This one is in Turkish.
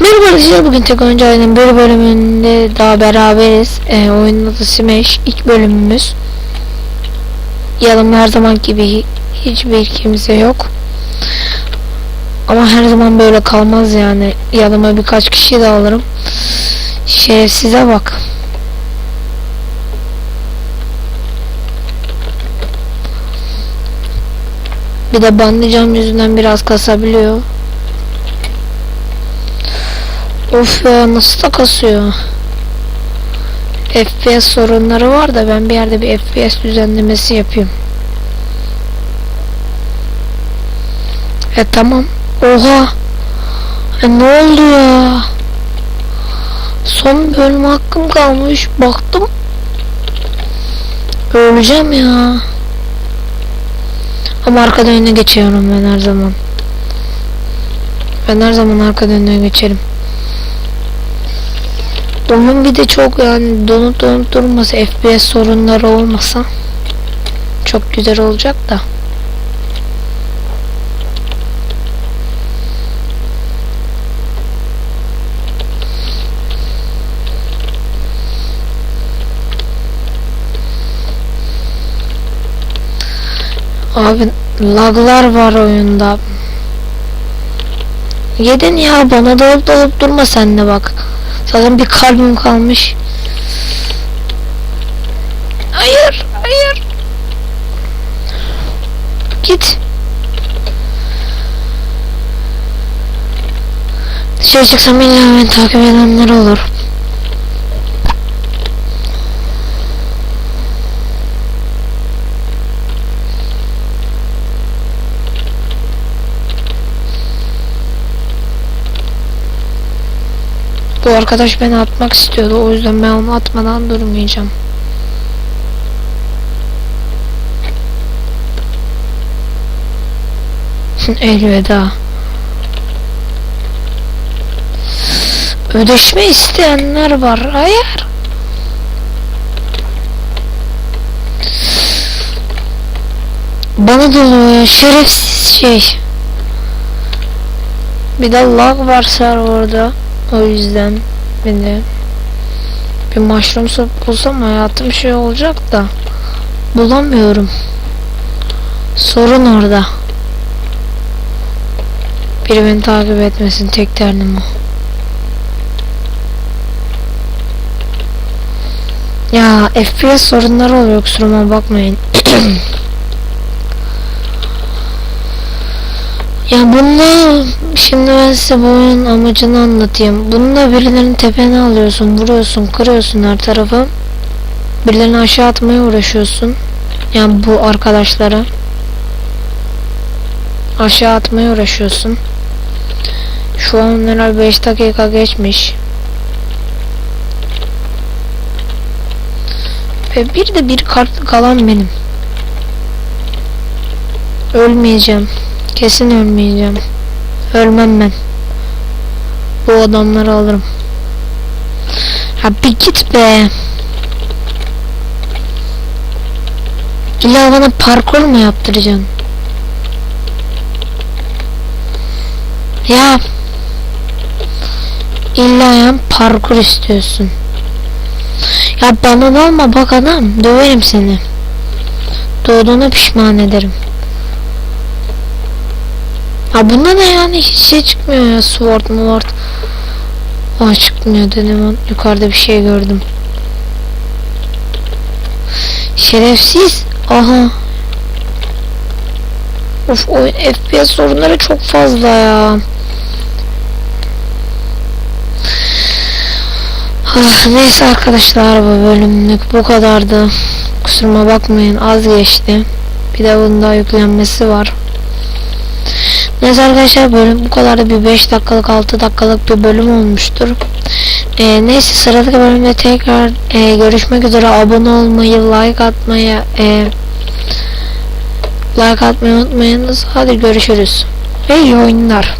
Merhaba arkadaşlar bugün tek oyuncu oyunun bir bölümünde daha beraberiz. Ee, oyunun adı Smash ilk bölümümüz. Yanımda her zaman gibi hiçbir kimse yok. Ama her zaman böyle kalmaz yani. Yanıma birkaç kişi de alırım. Şerefsize bak. Bir de banlayacağım yüzünden biraz kasabiliyor. Of ya nasıl da kasıyor. FPS sorunları var da ben bir yerde bir FPS düzenlemesi yapayım. E tamam. Oha. E ne oldu ya? Son bölüm hakkım kalmış. Baktım. Öleceğim ya. Ama arka önüne geçiyorum ben her zaman. Ben her zaman arka önüne geçerim. Onun bir de çok yani donup donup durmasa FPS sorunları olmasa çok güzel olacak da. Abi laglar var oyunda. Yedin ya bana dalıp dalıp durma sen de bak. Zaten bir kalbim kalmış. Hayır, hayır. Git. Dışarı çıksam beni takip edenler olur. Bu arkadaş beni atmak istiyordu. O yüzden ben onu atmadan durmayacağım. Elveda. Ödeşme isteyenler var. Hayır. Bana doluyor ya şerefsiz şey. Bir de lag var serverda. O yüzden beni bir mushroom bulsam hayatım şey olacak da bulamıyorum. Sorun orada. Biri beni takip etmesin tek derdim o. Ya FPS sorunları oluyor kusuruma bakmayın. Ya bununla şimdi ben size bu oyunun amacını anlatayım. Bununla birilerinin tepene alıyorsun, vuruyorsun, kırıyorsun her tarafı. Birilerini aşağı atmaya uğraşıyorsun. Yani bu arkadaşlara. Aşağı atmaya uğraşıyorsun. Şu an herhalde 5 dakika geçmiş. Ve bir de bir kart kalan benim. Ölmeyeceğim. Kesin ölmeyeceğim. Ölmem ben. Bu adamları alırım. Ha bir git be. İlla bana parkur mu yaptıracaksın? Ya. İlla yan parkur istiyorsun. Ya bana da olma bak adam. Döverim seni. Doğduğuna pişman ederim. Ha bunda ne yani hiç şey çıkmıyor ya sword ward. Aa çıkmıyor dedim yukarıda bir şey gördüm. Şerefsiz. Aha. Of o FPS sorunları çok fazla ya. Ah, neyse arkadaşlar bu bölümlük bu kadardı. Kusuruma bakmayın az geçti. Bir de bunun daha yüklenmesi var. Neyse arkadaşlar bölüm bu kadar da bir 5 dakikalık 6 dakikalık bir bölüm olmuştur. Ee, neyse sıradaki bölümde tekrar e, görüşmek üzere abone olmayı like atmayı e, like atmayı unutmayınız. Hadi görüşürüz. Ve iyi oyunlar.